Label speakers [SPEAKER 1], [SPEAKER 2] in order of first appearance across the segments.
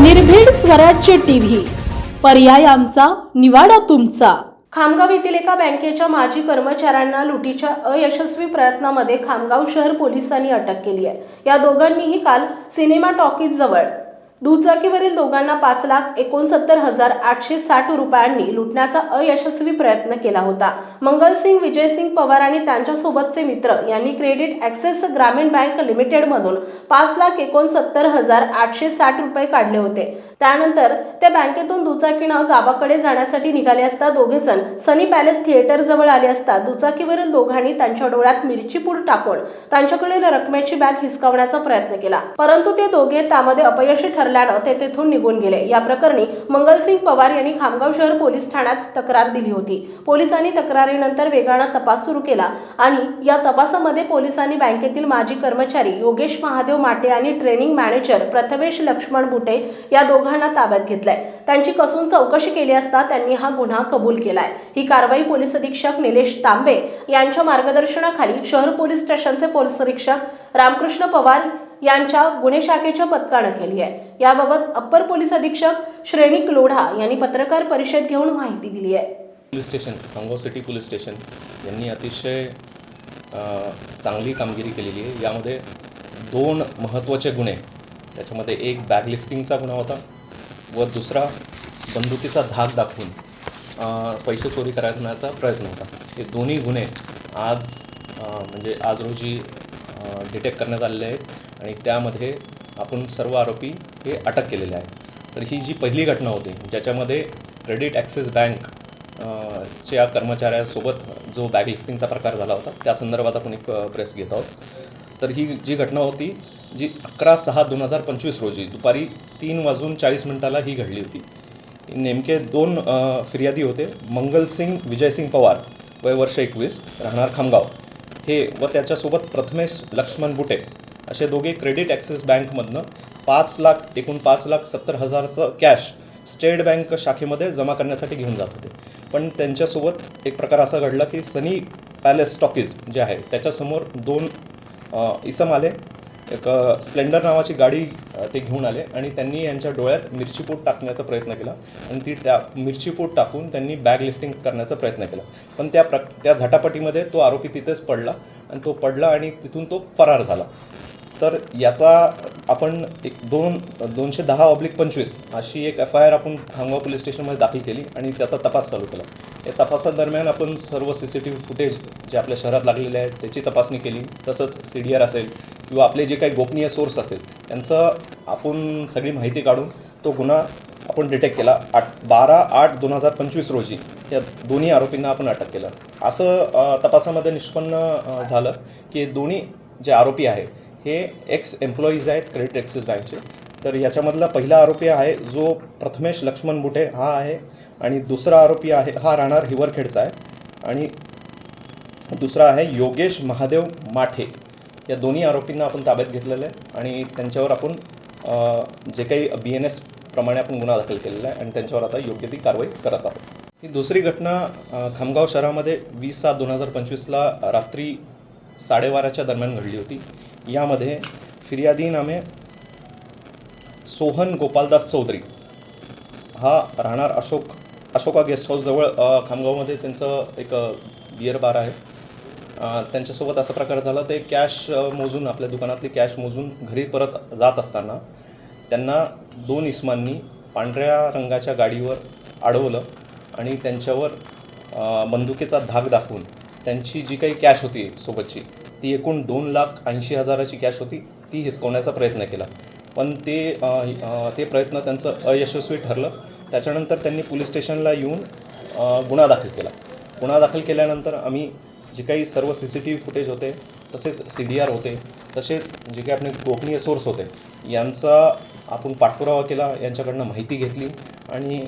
[SPEAKER 1] निर्भीड स्वराज्य टीव्ही. पर्याय आमचा निवाडा तुमचा.
[SPEAKER 2] खामगाव येथील एका बँकेच्या माजी कर्मचाऱ्यांना लुटीच्या अयशस्वी प्रयत्नामध्ये खामगाव शहर पोलिसांनी अटक केली आहे. या दोघांनीही काल सिनेमा टॉकीज जवळ दुचाकीवरील दोघांना पाच लाख एकोणसत्तर हजार आठशे साठ रुपयांनी लुटण्याचा अयशस्वी प्रयत्न केला होता. मंगलसिंग विजयसिंग पवार आणि त्यांच्यासोबतचे मित्र यांनी क्रेडिट ॲक्सेस ग्रामीण बँक लिमिटेडमधून पाच लाख एकोणसत्तर हजार आठशे साठ रुपये काढले होते. त्यानंतर ते बँकेतून दुचाकीनं गावाकडे जाण्यासाठी निघाले असता दोघे जण सनी पॅलेस थिएटर जवळ आले असता दुचाकीवरील दोघांनी त्यांच्या डोळ्यात मिरची पूड टाकून त्यांच्याकडील रकमेची बॅग हिसकावण्याचा प्रयत्न केला. परंतु ते दोघे त्यामध्ये अपयशी ठरल्यानं ते तेथून निघून गेले. या प्रकरणी मंगलसिंग पवार यांनी खामगाव शहर पोलीस ठाण्यात तक्रार दिली होती. पोलिसांनी तक्रारीनंतर वेगानं तपास सुरू केला आणि या तपासामध्ये पोलिसांनी बँकेतील माजी कर्मचारी योगेश महादेव माटे आणि ट्रेनिंग मॅनेजर प्रथमेश लक्ष्मण बुटे या दोघांना ताब्यात घेतलंय. त्यांची कसून चौकशी केली असता त्यांनी हा गुन्हा कबूल केलाय. ही कारवाई पोलीस अधीक्षक निलेश तांबे यांच्या मार्गदर्शनाखाली शहर पोलीस स्टेशनचे पोलीस निरीक्षक रामकृष्ण पवार यांच्या गुन्हे शाखेच्या पथकानं केली आहे. याबाबत अप्पर पोलीस अधीक्षक श्रेणिक लोढा यांनी पत्रकार परिषद घेऊन माहिती दिली आहे.
[SPEAKER 3] Police station Khamgaon city police station यांनी अतिशय चांगली कामगिरी केलेली आहे. यामध्ये दोन महत्त्वाचे गुन्हे त्याच्यामध्ये एक बॅग लिफ्टिंगचा गुन्हा होता व दुसरा बंदुकीचा धाक दाखवून पैसे चोरी करण्याचा प्रयत्न होता. हे दोन्ही गुन्हे आज म्हणजे आज रोजी डिटेक्ट करण्यात आलेले आहेत आणि त्यामध्ये आपण सर्व आरोपी हे अटक केलेले आहेत. तर ही जी पहिली घटना होती ज्याच्यामध्ये क्रेडिट ॲक्सिस बँक च्या कर्मचाऱ्यासोबत जो बॅग लिफ्टिंगचा प्रकार झाला होता त्या संदर्भात आपण एक प्रेस घेत आहोत. तर ही जी घटना होती जी अकरा सहा दोन हजार पंचवीस रोजी दुपारी तीन वाजून चाळीस मिनिटाला ही घडली होती. नेमके दोन फिर्यादी होते. मंगलसिंग विजयसिंग पवार वय वर्ष एकवीस राहणार खामगाव. हे व त्याच्यासोबत प्रथमेश लक्ष्मण बुटे असे दोघे क्रेडिट ॲक्सिस बँकमधनं पाच लाख एकूण पाच लाख सत्तर हजारचं कॅश स्टेट बँक शाखेमध्ये जमा करण्यासाठी घेऊन जात होते. पण त्यांच्यासोबत एक प्रकार असा घडला की सनी पॅलेस स्टॉकीज जे आहे त्याच्यासमोर दोन इसम आले. एक स्प्लेंडर नावाची गाडी ते घेऊन आले आणि त्यांनी यांच्या डोळ्यात मिरचीपूट टाकण्याचा प्रयत्न केला आणि ती त्या मिरचीपूट टाकून त्यांनी बॅग लिफ्टिंग करण्याचा प्रयत्न केला. पण त्या प्र त्या झटापटीमध्ये तो आरोपी तिथेच पडला आणि तो पडला आणि तिथून तो फरार झाला. तर याचा आपण एक दोन दोनशे दहा ऑब्लिक पंचवीस अशी एक एफ आय आर आपण खामगाव पोलीस स्टेशनमध्ये दाखल केली आणि त्याचा तपास चालू केला. या तपासादरम्यान आपण सर्व C C T V footage जे आपल्या शहरात लागलेले आहेत त्याची तपासणी केली. तसंच सी डी आर असेल किंवा आपले जे काही गोपनीय सोर्स असेल त्यांचं आपण सगळी माहिती काढून तो गुन्हा आपण डिटेक्ट केला. आठ बारा आठ दोन हजार पंचवीस रोजी या दोन्ही आरोपींना आपण अटक केलं. असं तपासामध्ये निष्पन्न झालं की दोन्ही जे आरोपी आहे हे एक्स एम्प्लॉईज आहेत क्रेडिट ॲक्सिस बँकचे तर याच्यामधला पहिला आरोपी आहे जो प्रथमेश लक्ष्मण बुटे हा आहे. आणि दुसरा आरोपी आहे हा राहणार हिवरखेडचा आहे. आणि दुसरा आहे योगेश महादेव माठे. या दोन्ही आरोपींना आपण ताब्यात घेतलेलं आहे आणि त्यांच्यावर आपण जे काही बी एन एस प्रमाणे आपण गुन्हा दाखल केलेला आहे आणि त्यांच्यावर आता योग्य ती कारवाई करत आहोत. ही दुसरी घटना खामगाव शहरामध्ये वीस सात दोन हजार पंचवीसला रात्री साडेबाराच्या दरम्यान घडली होती. यामध्ये फिर्यादी नामे सोहन गोपालदास चौधरी. हा राहणार अशोक अशोका गेस्ट हाऊसजवळ खामगावमध्ये त्यांचं एक बिअर बार आहे. त्यांच्यासोबत असा प्रकार झाला ते कॅश मोजून आपल्या दुकानातली कॅश मोजून घरी परत जात असताना त्यांना दोन इस्मांनी पांढऱ्या रंगाच्या गाडीवर अडवलं आणि त्यांच्यावर बंदुकीचा धाक दाखवून त्यांची जी काही कॅश होती सोबतची ती एकूण दोन लाख ऐंशी हजाराची कॅश होती ती हिसकवण्याचा प्रयत्न केला. पण ते ते प्रयत्न त्यांचं अयशस्वी ठरलं. त्याच्यानंतर त्यांनी पोलीस स्टेशनला येऊन गुन्हा दाखल केला. गुन्हा दाखल केल्यानंतर आम्ही जे काही सर्व C C T V footage होते तसेच सी डी आर होते तसेच जे काही आपले गोपनीय सोर्स होते यांचा आपण पाठपुरावा केला यांच्याकडनं माहिती घेतली आणि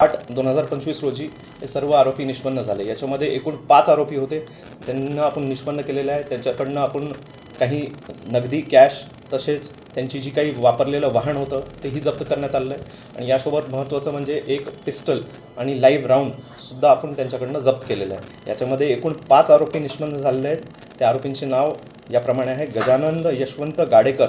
[SPEAKER 3] आठ दोन हजार पंचवीस रोजी हे सर्व आरोपी निष्पन्न झाले. याच्यामध्ये एकूण पाच आरोपी होते. त्यांना आपण निष्पन्न केलेलं आहे. त्यांच्याकडनं आपण काही नगदी कॅश तसेच त्यांची जी काही वापरलेलं वाहन होतं तेही जप्त करण्यात आलं आहे. आणि यासोबत महत्त्वाचं म्हणजे एक पिस्टल आणि लाईव्ह राऊंडसुद्धा आपण त्यांच्याकडनं जप्त केलेलं आहे. याच्यामध्ये एकूण पाच आरोपी निष्पन्न झालेले आहेत. त्या आरोपींचे नाव याप्रमाणे आहे गजानंद यशवंत गाडेकर.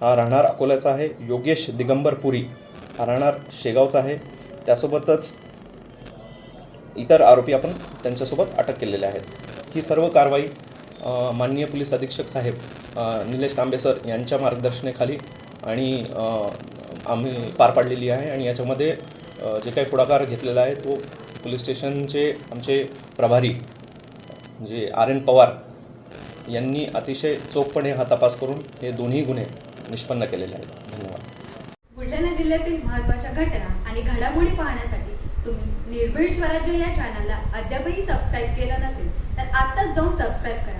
[SPEAKER 3] हा राहणार अकोल्याचा आहे. योगेश दिगंबर पुरी हा राहणार शेगावचा आहे. त्यासोबतच इतर आरोपी आपण त्यांच्यासोबत अटक केलेले आहेत. ही सर्व कारवाई माननीय पोलीस अधीक्षक साहेब निलेश तांबे सर यांच्या मार्गदर्शनेखाली आणि आम्ही पार पाडलेली आहे आणि याच्यामध्ये जे काही पुढाकार घेतलेला आहे तो पोलीस स्टेशनचे आमचे प्रभारी जे आर एन पवार यांनी अतिशय चोखपणे हा तपास करून हे दोन्ही गुन्हे निष्पन्न केलेले आहेत. धन्यवाद.
[SPEAKER 4] बुलढाणा जिल्ह्यातील महत्त्वाच्या घटना आणि घडामोडी पाहण्यासाठी तुम्ही निर्भीड स्वराज्य या चॅनलला अद्यापही सबस्क्राईब केलं नसेल तर आत्ताच जाऊन सबस्क्राईब करा.